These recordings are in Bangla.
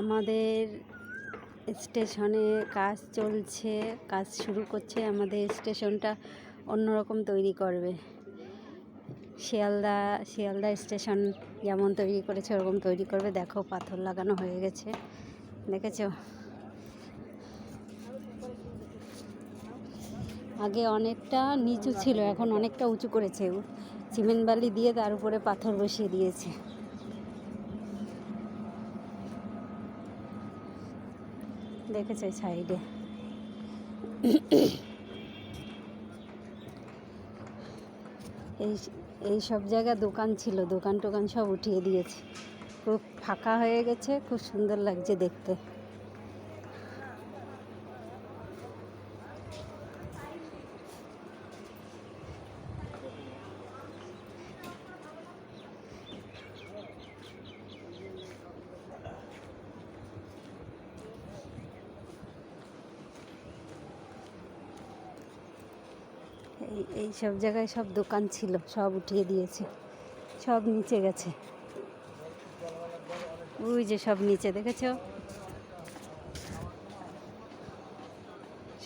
আমাদের স্টেশনে কাজ চলছে, কাজ শুরু করছে, আমাদের স্টেশনটা অন্যরকম তৈরি করবে। শিয়ালদা শিয়ালদা স্টেশন যেমন তৈরি করেছে, ওরকম তৈরি করবে। দেখো, পাথর লাগানো হয়ে গেছে। দেখেছ? আগে অনেকটা নিচু ছিল, এখন অনেকটা উঁচু করেছে। সিমেন্ট বালি দিয়ে তার উপরে পাথর বসিয়ে দিয়েছে। দেখেছ সাইডে। এই এই সব জায়গা দোকান ছিল দোকান টোকান সব উঠিয়ে দিয়েছে। খুব ফাঁকা হয়ে গেছে, খুব সুন্দর লাগছে দেখতে। এই এই সব জায়গায় সব দোকান ছিল, সব উঠিয়ে দিয়েছে, সব নিচে গেছে। ওই যে সব নিচে, দেখেছ?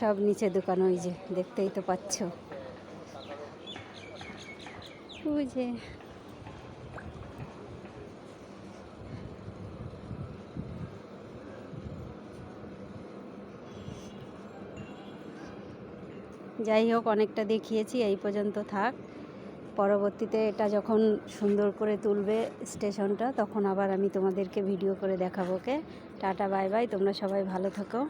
সব নিচে দোকান ওই যে, দেখতেই তো পাচ্ছ। ওই যে যাই হোক, অনেকটা দেখিয়েছি, এই পর্যন্ত থাক। পরবর্তীতে এটা যখন সুন্দর করে তুলবে স্টেশনটা, তখন আবার আমি তোমাদেরকে ভিডিও করে দেখাবোকে টাটা বাই বাই তোমরা সবাই ভালো থেকো।